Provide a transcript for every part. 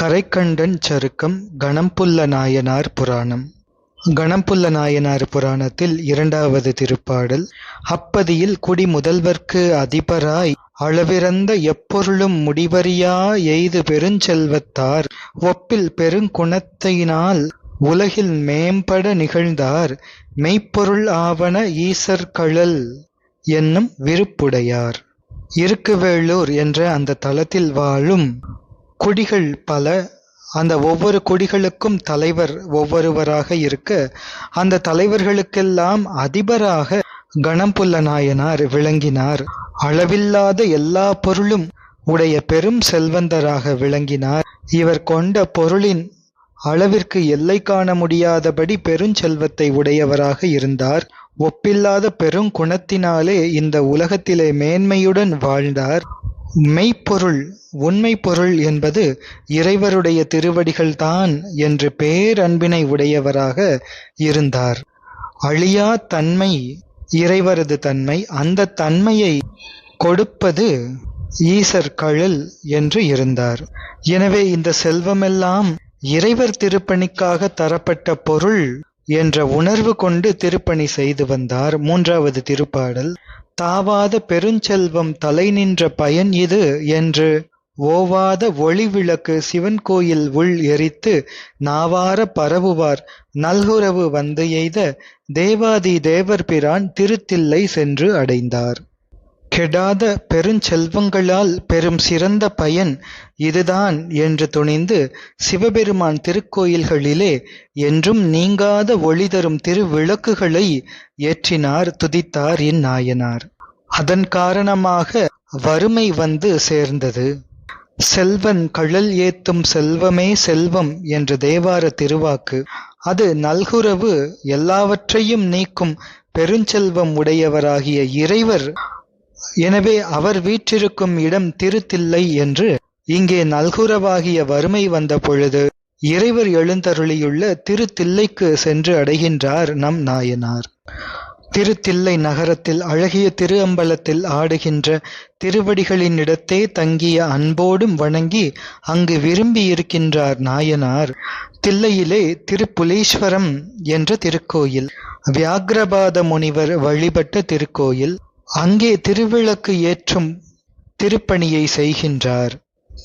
கரைக்கண்டன் சருக்கம் கணம்புல்ல நாயனார் புராணம். கணம்புல்ல நாயனார் புராணத்தில் இரண்டாவது திருப்பாடல் அப்பதியில் குடி முதல்வர்க்கு அதிபராய் அளவிறந்த எப்பொருளும் முடிவறியா எய்து பெருஞ்செல்வத்தார் ஒப்பில் பெருங்குணத்தினால் உலகில் மேம்பட நிகழ்ந்தார் மெய்ப்பொருள் ஆவன ஈசர்கழல் என்னும் விருப்புடையார். இருக்குவேளூர் என்ற அந்த தலத்தில் வாழும் குடிகள் பல அந்த ஒவ்வொரு குடிகளுக்கும் தலைவர் ஒவ்வொருவராக இருக்க அந்த தலைவர்களுக்கெல்லாம் அதிபராக கணம்புல்ல நாயனார் விளங்கினார். அளவில்லாத எல்லா பொருளும் உடைய பெரும் செல்வந்தராக விளங்கினார். இவர் கொண்ட பொருளின் அளவிற்கு எல்லை காண முடியாதபடி பெருஞ்செல்வத்தை உடையவராக இருந்தார். ஒப்பில்லாத பெருங்குணத்தினாலே இந்த உலகத்திலே மேன்மையுடன் வாழ்ந்தார். மெய்ப்பொருள் உண்மை பொருள் என்பது இறைவருடைய திருவடிகள்தான் என்று பேரன்பினை உடையவராக இருந்தார். அழியா தன்மை இறைவரது தன்மை அந்த தன்மையை கொடுப்பது ஈசர் கழல் என்று இருந்தார். எனவே இந்த செல்வமெல்லாம் இறைவர் திருப்பணிக்காக தரப்பட்ட பொருள் என்ற உணர்வு கொண்டு திருப்பணி செய்து வந்தார். மூன்றாவது திருப்பாடல் தாவாத பெருஞ்செல்வம் தலை நின்ற பயன் இது என்று ஓவாத ஒளி விளக்கு சிவன் கோயில் உள் எரித்து நாவார பரவுவார். நல்குறவு வந்து எய்த தேவாதி தேவர் பிரான் திருத்தில்லை சென்று அடைந்தார். கெடாத பெருஞ்செல்வங்களால் பெரும் சிறந்த பயன் இதுதான் என்று துணிந்து சிவபெருமான் திருக்கோயில்களிலே என்றும் நீங்காத ஒளி தரும் திருவிளக்குகளை ஏற்றினார் துதித்தார் இந்நாயனார் அதன் காரணமாக வறுமை வந்து சேர்ந்தது. செல்வன் கழல் ஏத்தும் செல்வமே செல்வம் என்ற தேவார திருவாக்கு. அது நல்குரவு எல்லாவற்றையும் நீக்கும் பெருஞ்செல்வம் உடையவராகிய இறைவர் எனவே அவர் வீற்றிருக்கும் இடம் திருத்தில்லை என்று இங்கே நல்குரவாகிய வறுமை வந்த பொழுது இறைவர் எழுந்தருளியுள்ள திருத்தில்லைக்கு சென்று அடைகின்றார் நம் நாயனார். திருத்தில்லை நகரத்தில் அழகிய திரு அம்பலத்தில் ஆடுகின்ற திருவடிகளினிடத்தே தங்கிய அன்போடும் வணங்கி அங்கு விரும்பி இருக்கின்றார் நாயனார். தில்லையிலே திருப்புலீஸ்வரம் என்ற திருக்கோயில் வியாகிரபாத முனிவர் வழிபட்ட திருக்கோயில் அங்கே திருவிளக்கு ஏற்றும் திருப்பணியை செய்கின்றார்.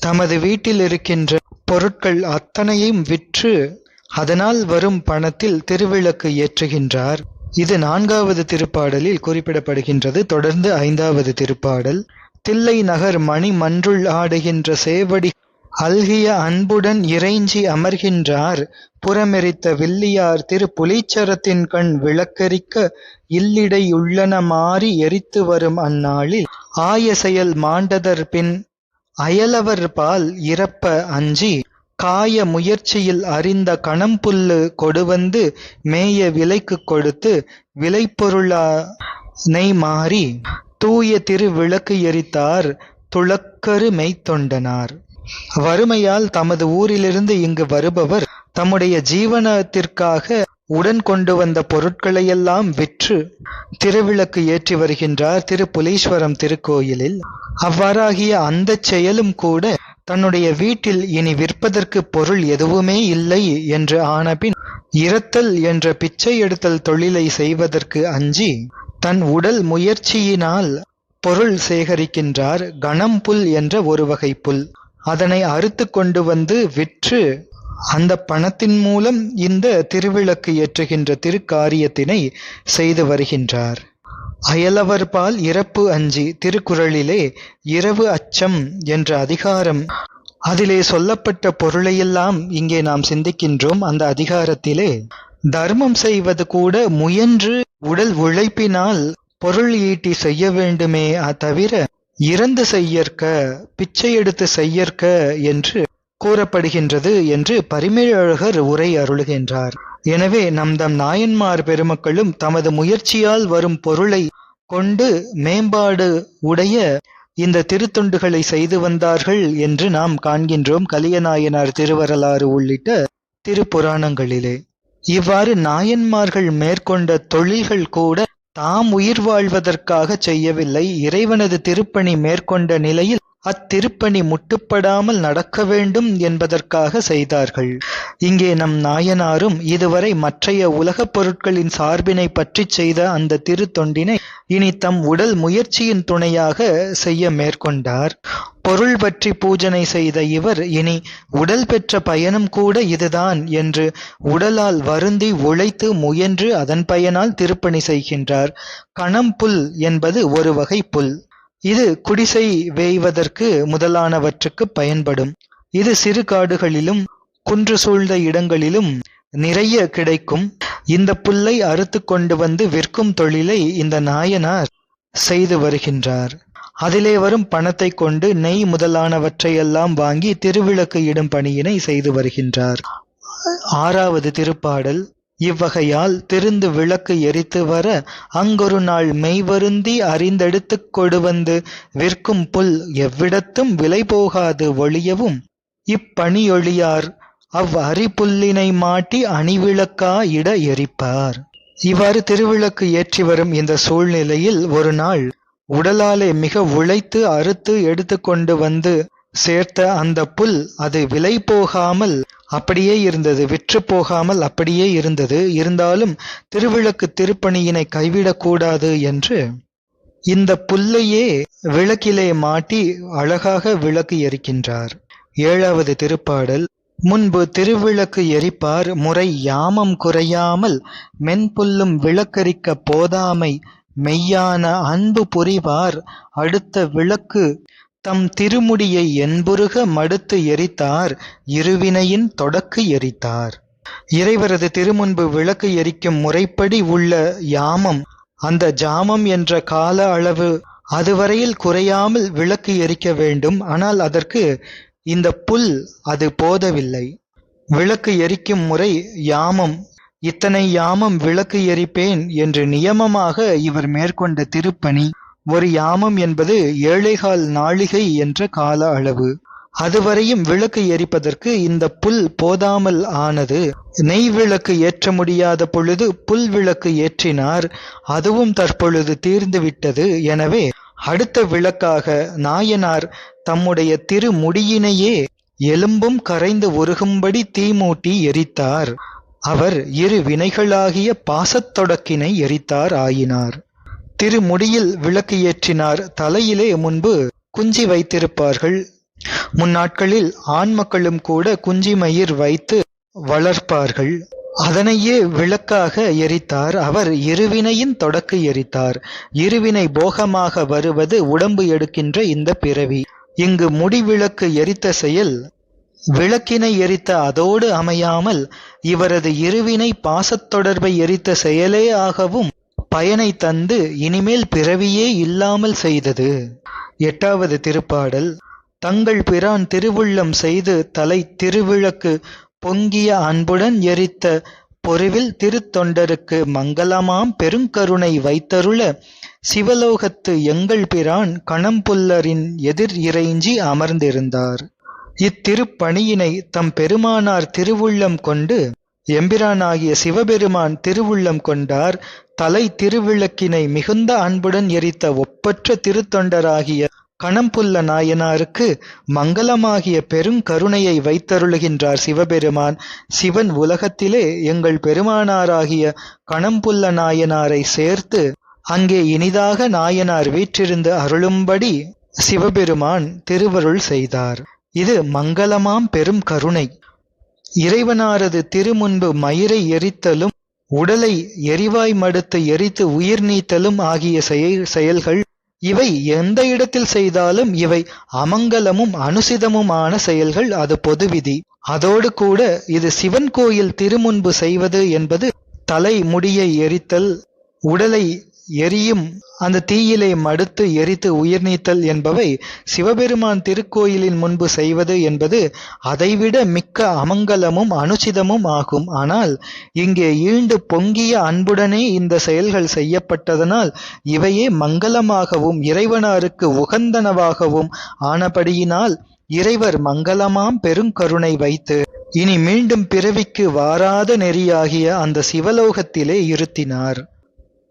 தமது வீட்டில் இருக்கின்ற பொருட்கள் அத்தனையும் விற்று அதனால் வரும் பணத்தில் திருவிளக்கு ஏற்றுகின்றார். இது நான்காவது திருப்பாடலில் குறிப்பிடப்படுகின்றது. தொடர்ந்து ஐந்தாவது திருப்பாடல். தில்லை நகர் மணி மன்றுள் ஆடுகின்ற சேவடி அல்கிய அன்புடன் இறைஞ்சி அமர்கின்றார். புறமெரித்த வில்லியார் திரு புலீச்சரத்தின் கண் விளக்கரிக்க இல்லிடை உள்ளன மாறி எரித்து வரும் அந்நாளில். ஆய செயல் மாண்டதர் பின் அயலவர் பால் இறப்ப அஞ்சி காய முயற்சியில் அறிந்த கணம்புல்லு கொடுவந்து மேய விலைக்கு கொடுத்து விளைபொருளா நெய் மாறி தூய திரு விளக்கு எரித்தார் துளக்கரு மெய்த்தொண்டனார் வறுமையால் தமது ஊரிலிருந்து இங்கு வருபவர் தம்முடைய ஜீவனத்திற்காக உடன் கொண்டு வந்த பொருட்களையெல்லாம் விற்று திருவிளக்கு ஏற்றி வருகின்றார் திருப்புலீஸ்வரம் திருக்கோயிலில். அவ்வாறாகிய அந்த செயலும் கூட தன்னுடைய வீட்டில் இனி விற்பதற்கு பொருள் எதுவுமே இல்லை என்று ஆனபின் இரத்தல் என்ற பிச்சை எடுத்தல் தொழிலை செய்வதற்கு அஞ்சி தன் உடல் முயற்சியினால் பொருள் சேகரிக்கின்றார் கணம் புல் என்ற ஒரு வகை புல். அதனை அறுத்து கொண்டு வந்து விற்று அந்த பணத்தின் மூலம் இந்த திருவிளக்கு ஏற்றுகின்ற திருக்காரியத்தினை செய்து வருகின்றார். அயலவர் பால் இறப்பு அஞ்சி திருக்குறளிலே இரவு அச்சம் என்ற அதிகாரம். அதிலே சொல்லப்பட்ட பொருளையெல்லாம் இங்கே நாம் சிந்திக்கின்றோம் அந்த அதிகாரத்திலே. தர்மம் செய்வது கூட முயன்று உடல் உழைப்பினால் பொருள் ஈட்டி செய்ய வேண்டுமே தவிர இறந்து செய்யற்க பிச்சை எடுத்து செய்யற்க என்று கூறப்படுகின்றது என்று பரிமேழழகர் உரை அருளுகின்றார். எனவே நம் தம் நாயன்மார் பெருமக்களும் தமது முயற்சியால் வரும் பொருளை கொண்டு மேம்பாடு உடைய இந்த திருத்தொண்டுகளை செய்து வந்தார்கள் என்று நாம் காண்கின்றோம் கலியநாயனார் திருவரலாறு உள்ளிட்ட திருப்புராணங்களிலே. இவ்வாறு நாயன்மார்கள் மேற்கொண்ட தொழில்கள் கூட தாம் உயிர் வாழ்வதற்காக செய்யவில்லை. இறைவனது திருப்பணி மேற்கொண்ட நிலையில் அத்திருப்பணி முட்டுப்படாமல் நடக்க வேண்டும் என்பதற்காக செய்தார்கள். இங்கே நம் நாயனாரும் இதுவரை மற்றைய உலகப் பொருட்களின் சார்பினை பற்றிச் செய்த அந்த திருத்தொண்டினை இனி தம் உடல் முயற்சியின் துணையாக செய்ய மேற்கொண்டார். பொருள் பற்றி பூஜனை செய்த இவர் இனி உடல் பெற்ற பயனும் கூட இதுதான் என்று உடலால் வருந்தி உழைத்து முயன்று அதன் பயனால் திருப்பணி செய்கின்றார். கணம் புல் என்பது ஒரு வகை புல். இது குடிசை வேய்வதற்கு முதலானவற்றுக்கு பயன்படும். இது சிறு காடுகளிலும் குன்று சூழ்ந்த இடங்களிலும் நிறைய கிடைக்கும். இந்த புல்லை அறுத்து கொண்டு வந்து விற்கும் தொழிலை இந்த நாயனார் செய்து வருகின்றார். அதிலே வரும் பணத்தை கொண்டு நெய் முதலானவற்றையெல்லாம் வாங்கி திருவிளக்கு இடும் பணியினை செய்து வருகின்றார். ஆறாவது திருப்பாடல் இவ்வகையால் திருந்து விளக்கு எரித்து வர அங்கொரு நாள் மெய்வருந்தி அறிந்தெடுத்து கொடுவந்து விற்கும் புல் எவ்விடத்தும் விலை போகாது ஒழியவும். இப்பணியொழியார் அவ் அரிபுல்லினை மாட்டி அணிவிளக்கா இட எரிப்பார். இவ்வாறு திருவிளக்கு ஏற்றி வரும் இந்த சூழ்நிலையில் ஒரு நாள் உடலாலே மிக உழைத்து அறுத்து எடுத்துக்கொண்டு வந்து சேர்த்த அந்த புல் அது விலை போகாமல் அப்படியே இருந்தது விற்று போகாமல் அப்படியே இருந்தது. இருந்தாலும் திருவிளக்கு திருப்பணியினை கைவிடக்கூடாது என்று இந்த புல்லையே விளக்கிலே மாட்டி அழகாக விளக்கு எரிக்கின்றார். ஏழாவது திருப்பாடல். முன்பு திருவிளக்கு எரிப்பார் முறை யாமம் குறையாமல் மென்புல்லும் விளக்கரிக்க போதாமை மெய்யான அன்பு புரிவார். அடுத்த விளக்கு தம் திருமுடியை என்புருக மடுத்து எரித்தார் இருவினையின் தொடக்கு எரித்தார். இறைவரது திருமுன்பு விளக்கு எரிக்கும் முறைப்படி உள்ள யாமம் அந்த ஜாமம் என்ற கால அளவு அதுவரையில் குறையாமல் விளக்கு எரிக்க வேண்டும். ஆனால் அதற்கு இந்த புல் அது போதவில்லை. விளக்கு எரிக்கும் முறை யாமம் இத்தனை யாமம் விளக்கு எரிப்பேன் என்று நியமமாக இவர் மேற்கொண்ட திருப்பணி ஒரு யாமம் என்பது ஏழைகால் நாழிகை என்ற கால அளவு. அதுவரையும் விளக்கு எரிப்பதற்கு இந்த புல் போதாமல் ஆனது. நெய் விளக்கு ஏற்ற முடியாத பொழுது புல் விளக்கு ஏற்றினார். அதுவும் தற்பொழுது தீர்ந்துவிட்டது எனவே அடுத்த விளக்காக நாயனார் தம்முடைய திரு முடியினையே எலும்பும் கரைந்து உருகும்படி தீமூட்டி எரித்தார். அவர் இரு வினைகளாகிய பாசத்தொடக்கினை எரித்தார் ஆயினார். திருமுடியில் விளக்கு ஏற்றினார். தலையிலே முன்பு குஞ்சி வைத்திருப்பார்கள். முன்னாட்களில் ஆண் மக்களும் கூட குஞ்சி மயிர் வைத்து வளர்ப்பார்கள். அதனையே விளக்காக எரித்தார். அவர் இருவினையின் தொடக்கு எரித்தார். இருவினை போகமாக வருவது உடம்பு எடுக்கின்ற இந்த பிறவி. இங்கு முடிவிளக்கு எரித்த செயல் விளக்கினை எரித்த அதோடு அமையாமல் இவரது இருவினை பாசத்தொடர்பை எரித்த செயலே ஆகவும் பயனை தந்து இனிமேல் பிறவியே இல்லாமல் செய்தது. எட்டாவது திருப்பாடல். தங்கள் பிரான் திருவுள்ளம் செய்து தலை திருவிளக்கு பொங்கிய அன்புடன் எரித்த பொருவில் திருத்தொண்டருக்கு மங்களமாம் பெருங்கருணை வைத்தருள சிவலோகத்து எங்கள் பிரான் கணம்புல்லரின் எதிர் இறைஞ்சி அமர்ந்திருந்தார். இத்திருப்பணியினை தம் பெருமானார் திருவுள்ளம் கொண்டு எம்பிரானாகிய சிவபெருமான் திருவுள்ளம் கொண்டார். தலை திருவிளக்கினை மிகுந்த அன்புடன் எரித்த ஒப்பற்ற திருத்தொண்டராகிய கணம்புல்ல நாயனாருக்கு மங்களமாகிய பெருங்கருணையை வைத்தருளுகின்றார் சிவபெருமான். சிவன் உலகத்திலே எங்கள் பெருமானாராகிய கணம்புல்ல நாயனாரை சேர்த்து அங்கே இனிதாக நாயனார் வீற்றிருந்து அருளும்படி சிவபெருமான் திருவருள் செய்தார். இது மங்களமாம் பெரும் கருணை. இறைவனாரது திருமுன்பு மயிரை எரித்தலும் உடலை எரிவாய் மடுத்து எரித்து உயிர் நீத்தலும் ஆகிய செயல் செயல்கள் இவை எந்த இடத்தில் செய்தாலும் இவை அமங்கலமும் அனுசிதமுமான செயல்கள். அது பொது விதி அதோடு கூட இது சிவன் கோயில் திருமுன்பு செய்வது என்பது தலை முடியை எரித்தல் உடலை எரியும். அந்த தீயிலே மடுத்து எரித்து உயிர் நீத்தல் என்பவை சிவபெருமான் திருக்கோயிலின் முன்பு செய்வது என்பது அதைவிட மிக்க அமங்கலமும் அனுச்சிதமும் ஆகும். ஆனால் இங்கே ஈண்டு பொங்கிய அன்புடனே இந்த செயல்கள் செய்யப்பட்டதனால் இவையே மங்களமாகவும் இறைவனாருக்கு உகந்தனவாகவும் ஆனபடியினால் இறைவர் மங்களமாம் பெருங்கருணை வைத்து இனி மீண்டும் பிறவிக்கு வாராத நெறியாகிய அந்த சிவலோகத்திலே இருத்தினார்.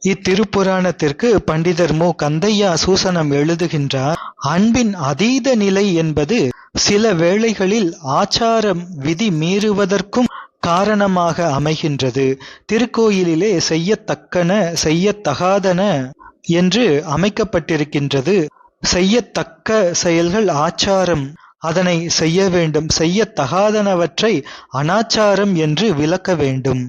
இத்திருப்புராணத்திற்கு பண்டிதர் மு. கந்தையா சூசனம் எழுதுகின்றார் அன்பின் அதீத நிலை என்பது சில வேளைகளில் ஆச்சாரம் விதி மீறுவதற்கும் காரணமாக அமைகின்றது. திருக்கோயிலிலே செய்யத்தக்கன செய்யத்தகாதன என்று அமைக்கப்பட்டிருக்கின்றது. செய்யத்தக்க செயல்கள் ஆச்சாரம். அதனை செய்ய வேண்டும். செய்யத்தகாதனவற்றை அனாச்சாரம் என்று விளக்க வேண்டும்.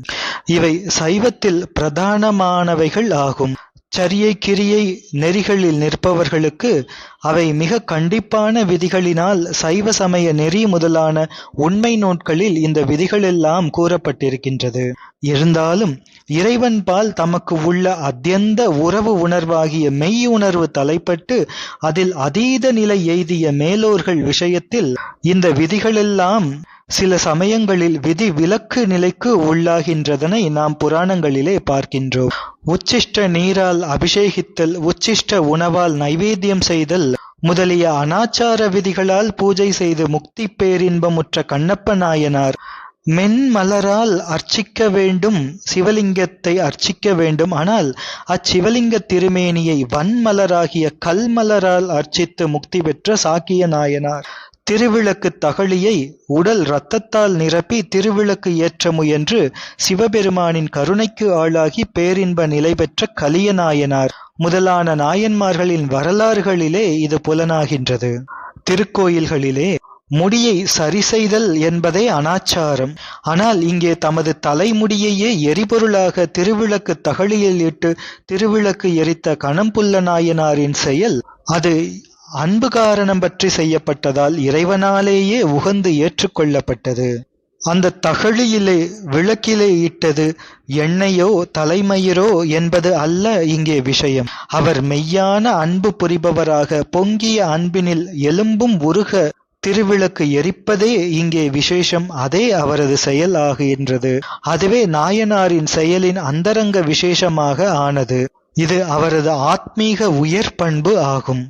இவை சைவத்தில் பிரதானமானவைகள் ஆகும். சரியை கிரியை நெறிகளில் நிற்பவர்களுக்கு அவை மிக கண்டிப்பான விதிகளினால் சைவ சமய நெறி முதலான உண்மை நூட்களில் இந்த விதிகளெல்லாம் கூறப்பட்டிருக்கின்றது. இருந்தாலும் இறைவன் பால் தமக்கு உள்ள அத்தியந்த உறவு உணர்வாகிய மெய் உணர்வு தலைப்பட்டு அதில் அதீத நிலை எய்திய மேலோர்கள் விஷயத்தில் இந்த விதிகளெல்லாம் சில சமயங்களில் விதி விலக்கு நிலைக்கு உள்ளாகின்றதனை நாம் புராணங்களிலே பார்க்கின்றோம். உச்சிஷ்ட நீரால் அபிஷேகித்தல் உச்சிஷ்ட உணவால் நைவேத்தியம் செய்தல் முதலிய அனாச்சார விதிகளால் பூஜை செய்து முக்தி பேரின்பமுற்ற கண்ணப்ப நாயனார் மென்மலரால் அர்ச்சிக்க வேண்டும் சிவலிங்கத்தை அர்ச்சிக்க வேண்டும். ஆனால் அச்சிவலிங்க திருமேனியை வன்மலராகிய கல்மலரால் அர்ச்சித்து முக்தி பெற்ற சாக்கிய நாயனார். திருவிளக்கு தகழியை உடல் இரத்தத்தால் நிரப்பி திருவிளக்கு ஏற்ற முயன்று சிவபெருமானின் கருணைக்கு ஆளாகி பேரின்ப நிலை பெற்ற கலியநாயனார் முதலான நாயன்மார்களின் வரலாறுகளிலே இது புலனாகின்றது. திருக்கோயில்களிலே முடியை சரி செய்தல் என்பதே அனாச்சாரம். ஆனால் இங்கே தமது தலைமுடியையே எரிபொருளாக திருவிளக்கு தகழியில் இட்டு திருவிளக்கு எரித்த கணம்புல்ல நாயனாரின் செயல் அது அன்பு காரணம் பற்றி செய்யப்பட்டதால் இறைவனாலேயே உகந்து ஏற்றுக்கொள்ளப்பட்டது. அந்த தகழியிலே விளக்கிலே இட்டது எண்ணெயோ தலைமயிரோ என்பது அல்ல இங்கே விஷயம். அவர் மெய்யான அன்பு புரிபவராக பொங்கிய அன்பினில் எலும்பும் உருக திருவிளக்கு எரிப்பதே இங்கே விசேஷம். அதே அவரது செயல் ஆகின்றது. அதுவே நாயனாரின் செயலின் அந்தரங்க விசேஷமாக ஆனது. இது அவரது ஆத்மீக உயர் பண்பு ஆகும்.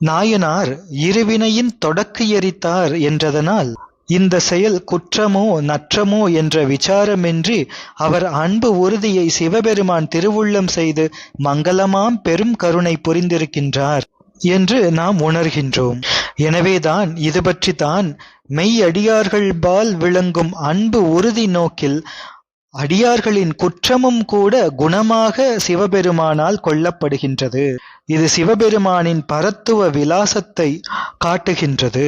நாயனார் இருவினையின் தொடக்கு எரித்தார் என்றதனால் இந்த செயல் குற்றமோ நற்றமோ என்ற விசாரமின்றி அவர் அன்பு உறுதியை சிவபெருமான் திருவுள்ளம் செய்து மங்களமாம் பெரும் கருணை புரிந்திருக்கின்றார் என்று நாம் உணர்கின்றோம். எனவேதான் இது பற்றித்தான் மெய் அடியார்கள்பால் விளங்கும் அன்பு உறுதி நோக்கில் அடியார்களின் குற்றமும் கூட குணமாக சிவபெருமானால் கொல்லப்படுகின்றது இது சிவபெருமானின் பரத்துவ விலாசத்தை காட்டுகின்றது.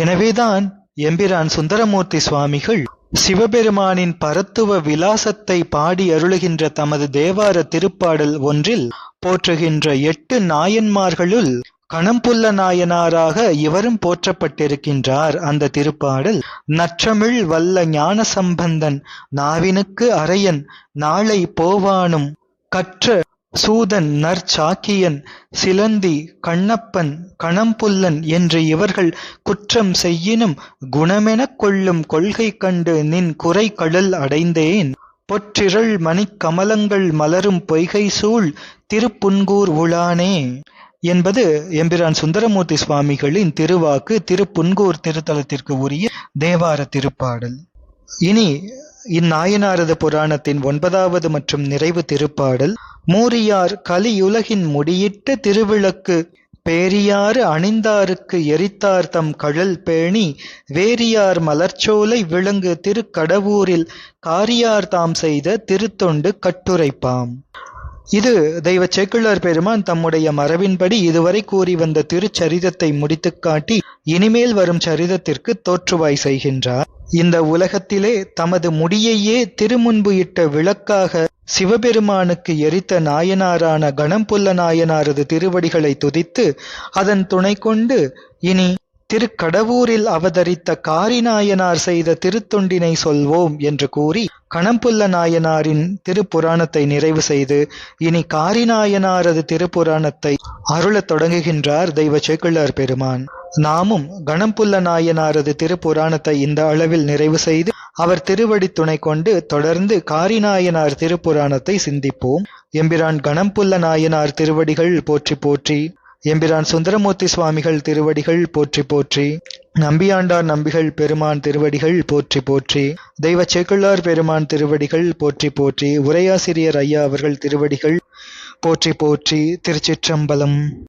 எனவேதான் எம்பிரான் சுந்தரமூர்த்தி சுவாமிகள் சிவபெருமானின் பரத்துவ விலாசத்தை பாடி அருளுகின்ற தமது தேவார திருப்பாடல் ஒன்றில் போற்றுகின்ற எட்டு நாயன்மார்களுள் கணம்புள்ள நாயனாராக இவரும் போற்றப்பட்டிருக்கின்றார். அந்த திருப்பாடல் நற்றமிழ் வல்ல ஞான சம்பந்தன் நாவினுக்கு அரையன் நாளை போவானும் கற்ற சூதன் நற்சாக்கியன் சிலந்தி கண்ணப்பன் கணம்புல்லன் என்று இவர்கள் குற்றம் செய்யினும் குணமெனக் கொள்ளும் கொள்கை கண்டு நின் குறை கடல் அடைந்தேன். பொற்றிரள் மணிக்கமலங்கள் மலரும் பொய்கை சூழ் திருப்புன்கூர் உளானே என்பது எம்பிரான் சுந்தரமூர்த்தி சுவாமிகளின் திருவாக்கு திருப்புன்கூர் திருத்தலத்திற்கு உரிய தேவார திருப்பாடல். இனி இந்நாயனாரது புராணத்தின் ஒன்பதாவது மற்றும் நிறைவு திருப்பாடல். மூரியார் கலியுலகின் முடியிட்ட திருவிளக்கு பேரியாறு அணிந்தாருக்கு எரித்தார் தம் கழல் பேணி வேரியார் மலர்ச்சோலை விளங்கு திருக்கடவூரில் காரியார் தாம் செய்த திருத்தொண்டு கட்டுரைப்பாம். இது தெய்வ சேக்கிழார் பெருமான் தம்முடைய மரபின்படி இதுவரை கூறி வந்த திருச்சரிதத்தை முடித்து காட்டி இனிமேல் வரும் சரிதத்திற்கு தோற்றுவாய் செய்கின்றார். இந்த உலகத்திலே தமது முடியையே திருமுன்பு இட்ட விளக்காக சிவபெருமானுக்கு எரித்த நாயனாரான கணம்புல்ல நாயனாரது திருவடிகளை துதித்து அதன் துணை கொண்டு இனி திருக்கடவூரில் அவதரித்த காரிநாயனார் செய்த திருத்தொண்டினை சொல்வோம் என்று கூறி கணம்புல்ல நாயனாரின் திருப்புராணத்தை நிறைவு செய்து இனி காரிநாயனாரது திருப்புராணத்தை அருளத் தொடங்குகின்றார் தெய்வ சேக்கிழார் பெருமான். நாமும் கணம்புல்ல நாயனாரது திருப்புராணத்தை இந்த அளவில் நிறைவு செய்து அவர் திருவடி துணை கொண்டு தொடர்ந்து காரிநாயனார் திருப்புராணத்தை சிந்திப்போம். எம்பிரான் கணம்புல்ல நாயனார் திருவடிகள் போற்றி போற்றி எம்பிரான் சுந்தரமூர்த்தி சுவாமிகள் திருவடிகள் போற்றி போற்றி. நம்பியாண்டார் நம்பிகள் பெருமான் திருவடிகள் போற்றி போற்றி. தெய்வ செக்குள்ளார் பெருமான் திருவடிகள் போற்றி போற்றி. உரையாசிரியர் ஐயா அவர்கள் திருவடிகள் போற்றி போற்றி. திருச்சிற்றம்பலம்.